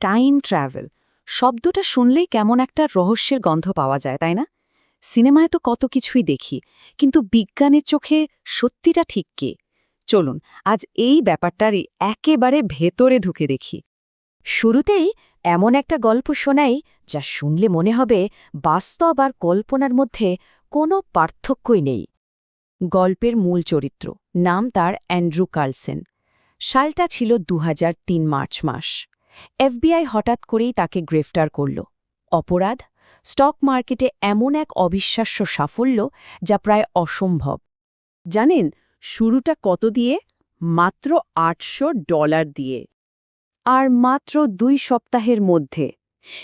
Time travel. শব্দটা শুনলেই কেমন একটা রহস্যের গন্ধ পাওয়া যায়, তাই না? সিনেমায় তো কত কিছুই দেখি, কিন্তু বিজ্ঞানের চোখে সত্যিটা ঠিক কে? চলুন, আজ এই ব্যাপারটারই একেবারে ভেতরে ঢুকে দেখি। শুরুতেই এমন একটা গল্প শোনাই যা শুনলে মনে হবে বাস্তব আর কল্পনার মধ্যে কোনো পার্থক্যই নেই। গল্পের মূল চরিত্র, নাম তার অ্যান্ড্রু কার্লসেন। সালটা ছিল দু হাজার তিন মার্চ মাস। এফবিআই হঠাৎ করেই তাকে গ্রেফতার করল। অপরাধ? স্টক মার্কেটে এমন এক অবিশ্বাস্য সাফল্য যা প্রায় অসম্ভব। জানেন, শুরুটা কত দিয়ে? মাত্র আটশো ডলার দিয়ে। আর মাত্র দুই সপ্তাহের মধ্যে।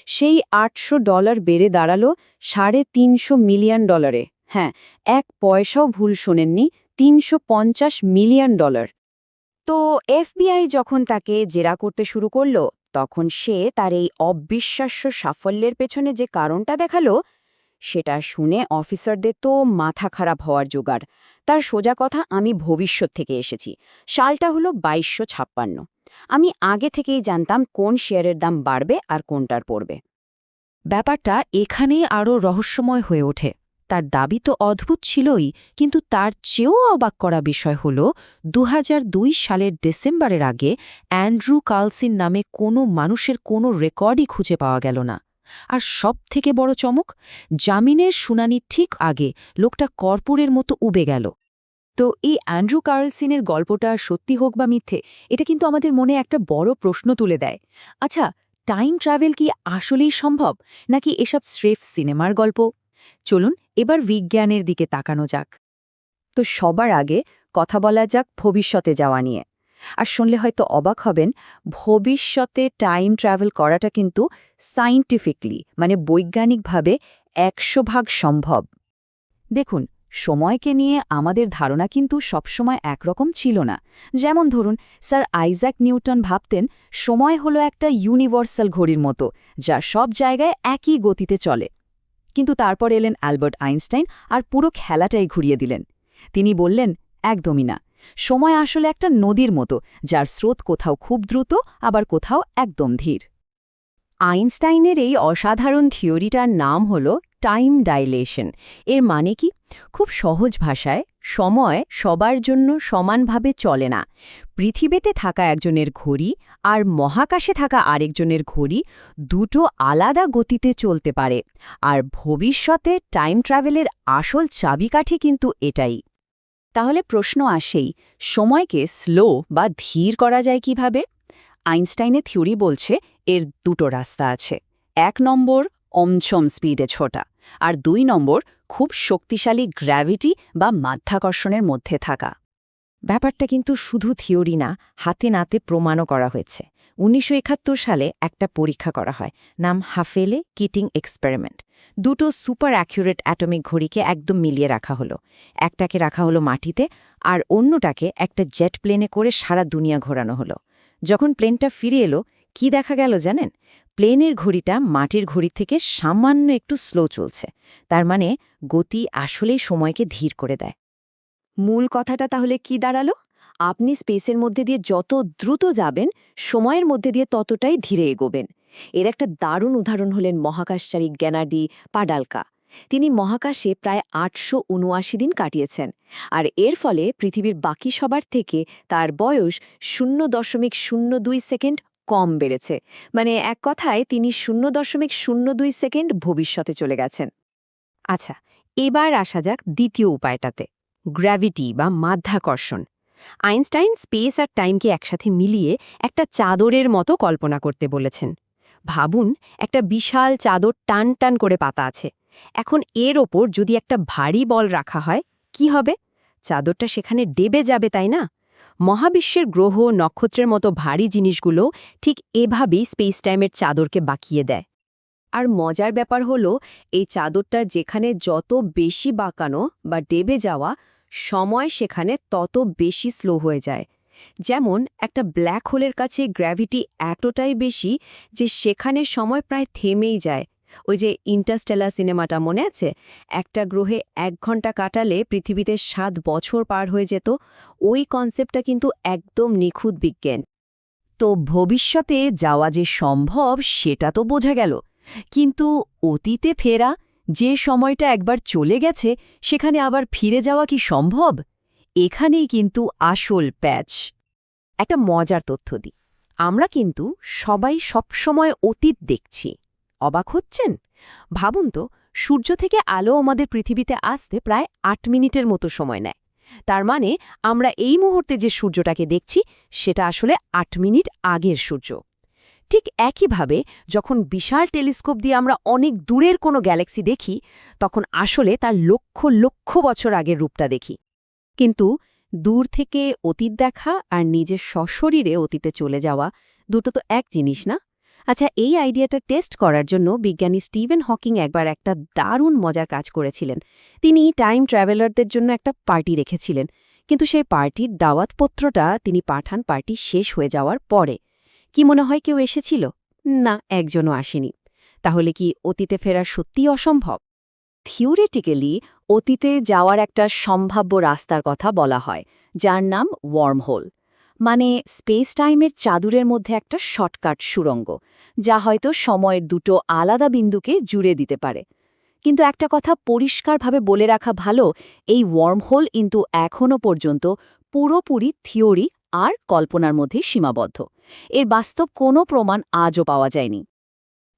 সেই আটশো ডলার বেড়ে দাঁড়াল সাড়ে তিনশো মিলিয়ন ডলারে। হ্যাঁ এক পয়সাও ভুল শোনেননি, তিনশো পঞ্চাশ মিলিয়ন ডলার। তো এফবিআই যখন তাকে জেরা করতে শুরু করল তখন সে তার এই অবিশ্বাস্য সাফল্যের পেছনে যে কারণটা দেখাল, সেটা শুনে অফিসারদের তো মাথা খারাপ হওয়ার জোগাড়। তার সোজা কথা, আমি ভবিষ্যৎ থেকে এসেছি। সালটা হলো বাইশশো ছাপ্পান্ন। আমি আগে থেকেই জানতাম কোন শেয়ারের দাম বাড়বে আর কোনটার পড়বে। ব্যাপারটা এখানেই আরও রহস্যময় হয়ে ওঠে। তার দাবি তো অদ্ভুত ছিলই, কিন্তু তার চেয়েও অবাক করা বিষয় হল দু হাজার দুই সালের ডিসেম্বরের আগে অ্যান্ড্রু কার্লসিন নামে কোনো মানুষের কোনো রেকর্ডই খুঁজে পাওয়া গেল না। আর সব থেকে বড় চমক, জামিনের শুনানির ঠিক আগে লোকটা কর্পূরের মতো উবে গেল। তো এই অ্যান্ড্রু কার্লসিনের গল্পটা সত্যি হোক বা মিথ্যে, এটা কিন্তু আমাদের মনে একটা বড় প্রশ্ন তুলে দেয়। আচ্ছা টাইম ট্রাভেল কি আসলেই সম্ভব, নাকি এসব স্রেফ সিনেমার গল্প? চলুন এবার বিজ্ঞানের দিকে তাকানো যাক। তো সবার আগে কথা বলা যাক ভবিষ্যতে যাওয়া নিয়ে। আর শুনলে হয়তো অবাক হবেন, ভবিষ্যতে টাইম ট্রাভেল করাটা কিন্তু সাইন্টিফিকলি মানে বৈজ্ঞানিকভাবে একশো ভাগ সম্ভব। দেখুন, সময়কে নিয়ে আমাদের ধারণা কিন্তু সবসময় একরকম ছিল না। যেমন ধরুন, স্যার আইজ্যাক নিউটন ভাবতেন, সময় হলো একটা ইউনিভার্সাল ঘড়ির মতো, যা সব জায়গায় একই গতিতে চলে। কিন্তু তারপর এলেন অ্যালবার্ট আইনস্টাইন আর পুরো খেলাটাই ঘুরিয়ে দিলেন। তিনি বললেন, একদমই না। সময় আসলে একটা নদীর মতো, যার স্রোত কোথাও খুব দ্রুত, আবার কোথাও একদম ধীর। আইনস্টাইনের এই অসাধারণ থিওরিটার নাম হল টাইম ডাইলেশন। এর মানে কি? খুব সহজ ভাষায় সময় সবার জন্য সমানভাবে চলে না। পৃথিবীতে থাকা একজনের ঘড়ি আর মহাকাশে থাকা আরেকজনের ঘড়ি দুটো আলাদা গতিতে চলতে পারে, আর ভবিষ্যতে টাইম ট্রাভেলের আসল চাবিকাঠি কিন্তু এটাই। তাহলে প্রশ্ন আসেই, সময়কে স্লো বা ধীর করা যায় কীভাবে? আইনস্টাইনের থিওরি বলছে, এর দুটো রাস্তা আছে। এক নম্বর অমছম স্পিডে ছোটা। আর দুই নম্বর, খুব শক্তিশালী গ্র্যাভিটি বা মাধ্যাকর্ষণের মধ্যে থাকা। ব্যাপারটা কিন্তু শুধু থিওরি না, হাতে নাতে প্রমাণও করা হয়েছে। উনিশশো একাত্তর সালে একটা পরীক্ষা করা হয়, নাম হাফেলে কিটিং এক্সপেরিমেন্ট। দুটো সুপার অ্যাকিউরেট অ্যাটমিক ঘড়িকে একদম মিলিয়ে রাখা হলো। একটাকে রাখা হলো মাটিতে, আর অন্যটাকে একটা জেট প্লেনে করে সারা দুনিয়া ঘোরানো হলো। যখন প্লেনটা ফিরে এলো, কি দেখা গেল জানেন? প্লেনের ঘড়িটা মাটির ঘড়ি থেকে সামান্য একটু স্লো চলছে, তার মানে গতি আসলেই সময়কে ধীর করে দেয়। মূল কথাটা তাহলে কি দাঁড়াল? আপনি স্পেসের মধ্যে দিয়ে যত দ্রুত যাবেন, সময়ের মধ্যে দিয়ে ততটাই ধীরে এগোবেন। এর একটা দারুণ উদাহরণ হলেন মহাকাশচারী গ্যানাডি পাডালকা। তিনি মহাকাশে প্রায় আটশো উনআশি দিন কাটিয়েছেন, আর এর ফলে পৃথিবীর বাকি সবার থেকে তার বয়স শূন্য দশমিক শূন্য দুই সেকেন্ড কম বেড়েছে। মানে এক কথায় তিনি শূন্য দশমিক শূন্য দুই সেকেন্ড ভবিষ্যতে চলে গেছেন। আচ্ছা এবার আসা যাক দ্বিতীয় উপায়টাতে। গ্র্যাভিটি বা মাধ্যাকর্ষণ। আইনস্টাইন স্পেস আর টাইমকে একসাথে মিলিয়ে একটা চাদরের মতো কল্পনা করতে বলেছেন। ভাবুন, একটা বিশাল চাদর টান টান করে পাতা আছে। এখন এর ওপর যদি একটা ভারী বল রাখা হয়, কি হবে? চাদরটা সেখানে ডেবে যাবে, তাই না? মহাবিশ্বের গ্রহ নক্ষত্রের মতো ভারী জিনিসগুলো ঠিক এভাবেই স্পেস টাইমের চাদরকে বাঁকিয়ে দেয়। আর মজার ব্যাপার হলো, এই চাদরটা যেখানে যত বেশি বাঁকানো বা ডেবে যাওয়া, সময় সেখানে তত বেশি স্লো হয়ে যায়। যেমন, একটা ব্ল্যাক হোলের কাছে গ্র্যাভিটি এতটাই বেশি যে সেখানে সময় প্রায় থেমেই যায়। ওই যে ইন্টারস্টেলার সিনেমাটা মনে আছে? একটা গ্রহে এক ঘণ্টা কাটালে পৃথিবীতে সাত বছর পার হয়ে যেত, ওই কনসেপ্টটা কিন্তু একদম নিখুঁত বিজ্ঞান। তো ভবিষ্যতে যাওয়া যে সম্ভব, সেটা তো বোঝা গেল। কিন্তু অতীতে ফেরা, যে সময়টা একবার চলে গেছে, সেখানে আবার ফিরে যাওয়া কি সম্ভব? এখানেই কিন্তু আসল প্যাচ। একটা মজার তথ্য দিই। আমরা কিন্তু সবাই সবসময় অতীত দেখছি। অবাক হচ্ছেন? ভাবুন তো, সূর্য থেকে আলো আমাদের পৃথিবীতে আসতে প্রায় আট মিনিটের মতো সময় নেয়। তার মানে আমরা এই মুহূর্তে যে সূর্যটাকে দেখছি, সেটা আসলে আট মিনিট আগের সূর্য। ঠিক একইভাবে যখন বিশাল টেলিস্কোপ দিয়ে আমরা অনেক দূরের কোনো গ্যালাক্সি দেখি, তখন আসলে তার লক্ষ লক্ষ বছর আগের রূপটা দেখি। কিন্তু দূর থেকে অতীত দেখা আর নিজের সশরীরে অতীতে চলে যাওয়া দুটো তো এক জিনিস না? আচ্ছা এই আইডিয়াটা টেস্ট করার জন্য বিজ্ঞানী স্টিভেন হকিং একবার একটা দারুণ মজার কাজ করেছিলেন। তিনি টাইম ট্রাভেলারদের জন্য একটা পার্টি রেখেছিলেন, কিন্তু সেই পার্টির দাওয়াতপত্রটা তিনি পাঠান পার্টি শেষ হয়ে যাওয়ার পরে। কি মনে হয় কেউ এসেছিল? না, একজনও আসেনি। তাহলে কি অতীতে ফেরা সত্যিই অসম্ভব? থিওরিটিক্যালি, অতীতে যাওয়ার একটা সম্ভাব্য রাস্তার কথা বলা হয়, যার নাম ওয়ার্মহোল। মানে স্পেস টাইমের চাদুরের মধ্যে একটা শর্টকাট সুরঙ্গ, যা হয়তো সময়ের দুটো আলাদা বিন্দুকে জুড়ে দিতে পারে। কিন্তু একটা কথা পরিষ্কারভাবে বলে রাখা ভালো, এই ওয়ার্মহোল কিন্তু এখনও পর্যন্ত পুরোপুরি থিওরি আর কল্পনার মধ্যে সীমাবদ্ধ। এর বাস্তব কোনো প্রমাণ আজও পাওয়া যায়নি।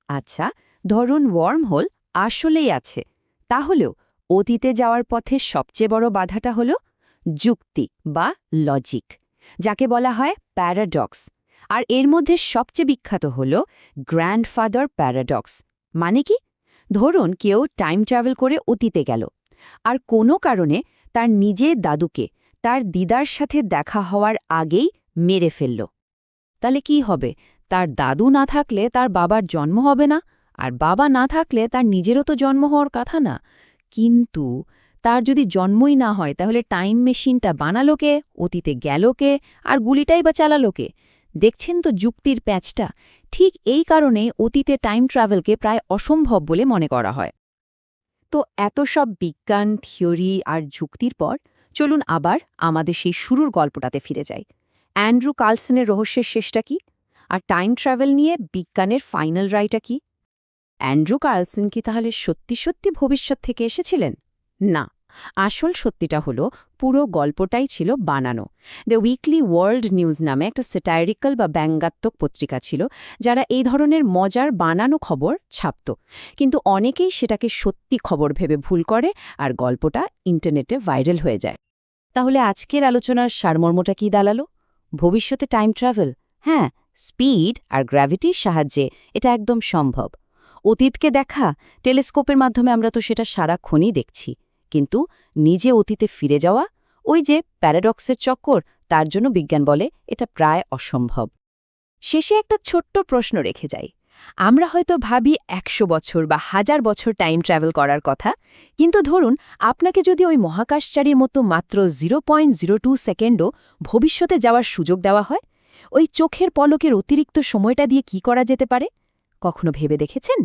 আচ্ছা ধরুন ওয়ার্মহোল আসলেই আছে। তাহলেও অতীতে যাওয়ার পথে সবচেয়ে বড় বাধাটা হল যুক্তি বা লজিক যাকে বলা হয় প্যারাডক্স। আর এর মধ্যে সবচেয়ে বিখ্যাত হল গ্র্যান্ডফাদার প্যারাডক্স। মানে কি? ধরুন কেউ টাইম ট্রাভেল করে অতীতে গেল, আর কোনো কারণে তার নিজের দাদুকে তার দিদার সাথে দেখা হওয়ার আগেই মেরে ফেলল। তাহলে কি হবে? তার দাদু না থাকলে তার বাবার জন্ম হবে না, আর বাবা না থাকলে তার নিজেরও তো জন্ম হওয়ার কথা না। কিন্তু তার যদি জন্মই না হয়, তাহলে টাইম মেশিনটা বানালো কে, অতীতে গেল কে, আর গুলিটাই বা চালালো কে? দেখছেন তো যুক্তির প্যাচটা? ঠিক এই কারণে অতীতে টাইম ট্রাভেলকে প্রায় অসম্ভব বলে মনে করা হয়। তো এত সব বিজ্ঞান থিওরি আর যুক্তির পর, চলুন আবার আমাদের সেই শুরুর গল্পটাতে ফিরে যাই। অ্যান্ড্রু কার্লসনের রহস্যের শেষটা কি? আর টাইম ট্রাভেল নিয়ে বিজ্ঞানের ফাইনাল রায়টা কি? অ্যান্ড্রু কার্লসন কি তাহলে সত্যি সত্যি ভবিষ্যৎ থেকে এসেছিলেন? না। আসল সত্যিটা হলো, পুরো গল্পটাই ছিল বানানো। দ্য উইকলি ওয়ার্ল্ড নিউজ নামে একটা স্যাটারিক্যাল বা ব্যঙ্গাত্মক পত্রিকা ছিল, যারা এই ধরনের মজার বানানো খবর ছাপত। কিন্তু অনেকেই সেটাকে সত্যি খবর ভেবে ভুল করে আর গল্পটা ইন্টারনেটে ভাইরাল হয়ে যায়। তাহলে আজকের আলোচনার সারমর্মটা কি দাঁড়াল ভবিষ্যতে টাইম ট্রাভেল হ্যাঁ স্পিড আর গ্র্যাভিটির সাহায্যে এটা একদম সম্ভব। অতীতকে দেখা টেলিস্কোপের মাধ্যমে আমরা তো সেটা সারাক্ষণই দেখছি। কিন্তু নিজে অতীতে ফিরে যাওয়া, ওই যে প্যারাডক্সের চক্কর, তার জন্য বিজ্ঞান বলে এটা প্রায় অসম্ভব। শেষে একটা ছোট্ট প্রশ্ন রেখে যাই। আমরা হয়তো ভাবি একশো বছর বা হাজার বছর টাইম ট্রাভেল করার কথা, কিন্তু ধরুন আপনাকে যদি ওই মহাকাশচারীর মতো মাত্র জিরো পয়েন্ট জিরো টু সেকেন্ডও ভবিষ্যতে যাওয়ার সুযোগ দেওয়া হয়, ওই চোখের পলকের অতিরিক্ত সময়টা দিয়ে কি করা যেতে পারে? কখনো ভেবে দেখেছেন?